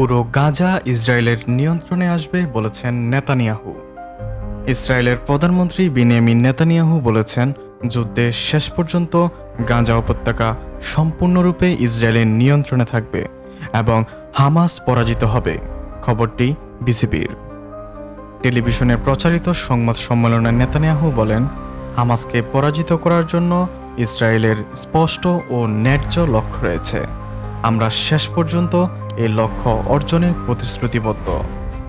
পুরো গাজা ইসরায়েলের নিয়ন্ত্রণে আসবে বলেছেন নেতানিয়াহু। ইসরায়েলের প্রধানমন্ত্রী বিনিয়ামিন নেতানিয়াহু বলেছেন, যুদ্ধে শেষ পর্যন্ত গাজা উপত্যকা সম্পূর্ণরূপে ইসরায়েলের নিয়ন্ত্রণে থাকবে এবং হামাস পরাজিত হবে। খবরটি বিসিবির। টেলিভিশনে প্রচারিত সংবাদ সম্মেলনে নেতানিয়াহু বলেন, হামাসকে পরাজিত করার জন্য ইসরায়েলের স্পষ্ট ও ন্যায্য লক্ষ্য রয়েছে। আমরা শেষ পর্যন্ত এই লক্ষ্য অর্জনে প্রতিশ্রুতিবদ্ধ।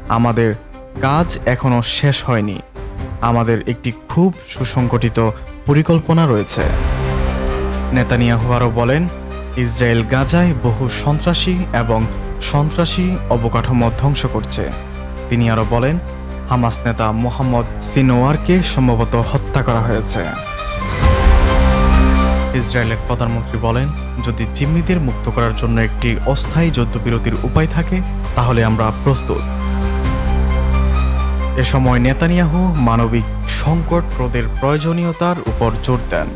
আমাদের কাজ এখনও শেষ হয়নি। আমাদের একটি খুব সুসংগঠিত পরিকল্পনা রয়েছে। নেতানিয়াহু আরও বলেন, ইসরায়েল গাজায় বহু সন্ত্রাসী এবং সন্ত্রাসী অবকাঠামো ধ্বংস করছে। তিনি আরও বলেন, হামাস নেতা মোহাম্মদ সিনোয়ারকে সম্ভবত হত্যা করা হয়েছে। ইসরায়েলের প্রধানমন্ত্রী বলেন, যদি জিম্মিদের মুক্ত করার জন্য একটি অস্থায়ী যুদ্ধবিরতির উপায় থাকে, তাহলে আমরা প্রস্তুত। এ সময় নেতানিয়াহু মানবিক সংকট রোধের প্রয়োজনীয়তার উপর জোর দেন।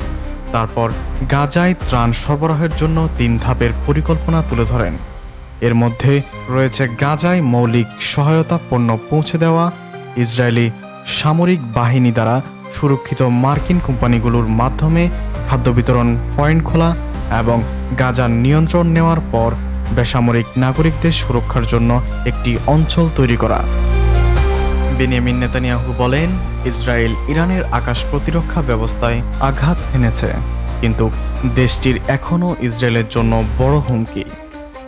তারপর গাজায় ত্রাণ সরবরাহের জন্য তিন ধাপের পরিকল্পনা তুলে ধরেন। এর মধ্যে রয়েছে গাজায় মৌলিক সহায়তা পণ্য পৌঁছে দেওয়া, ইসরায়েলি সামরিক বাহিনী দ্বারা সুরক্ষিত মার্কিন কোম্পানিগুলোর মাধ্যমে খাদ্য বিতরণ পয়েন্ট খোলা এবং গাজার নিয়ন্ত্রণ নেওয়ার পর বেসামরিক নাগরিকদের সুরক্ষার জন্য একটি অঞ্চল তৈরি করা। বেনিয়ামিন নেতানিয়াহু বলেন, ইসরায়েল ইরানের আকাশ প্রতিরক্ষা ব্যবস্থায় আঘাত এনেছে, কিন্তু দেশটির এখনও ইসরায়েলের জন্য বড় হুমকি।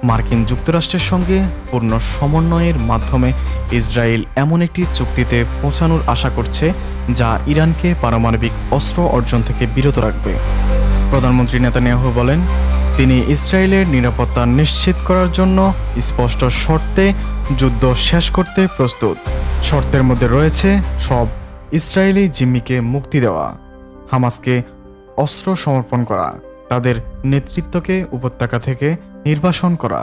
মার্কিন যুক্তরাষ্ট্রের সঙ্গে পূর্ণ সমন্বয়ের মাধ্যমে ইসরায়েল এমন একটি চুক্তিতে পৌঁছানোর আশা করছে, যা ইরানকে পারমাণবিক অস্ত্র অর্জন থেকে বিরত রাখবে। প্রধানমন্ত্রী নেতানিয়াহু বলেন, তিনি ইসরায়েলের নিরাপত্তা নিশ্চিত করার জন্য স্পষ্ট শর্তে যুদ্ধ শেষ করতে প্রস্তুত। শর্তের মধ্যে রয়েছে সব ইসরায়েলি জিম্মিকে মুক্তি দেওয়া, হামাসকে অস্ত্র সমর্পণ করা, তাদের নেতৃত্বকে উপত্যকা থেকে নির্বাসন করা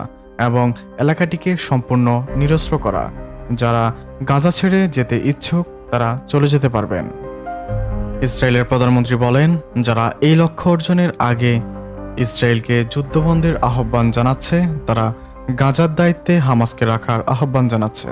এবং এলাকাটিকে সম্পূর্ণ নিরস্ত্র করা। যারা গাজা ছেড়ে যেতে ইচ্ছুক, তারা চলে যেতে পারবেন। ইসরায়েলের প্রধানমন্ত্রী বলেন, যারা এই লক্ষ্য অর্জনের আগে ইসরায়েলকে যুদ্ধবন্দের আহ্বান জানাচ্ছে, তারা গাজার দায়িত্বে হামাসকে রাখার আহ্বান জানাচ্ছে।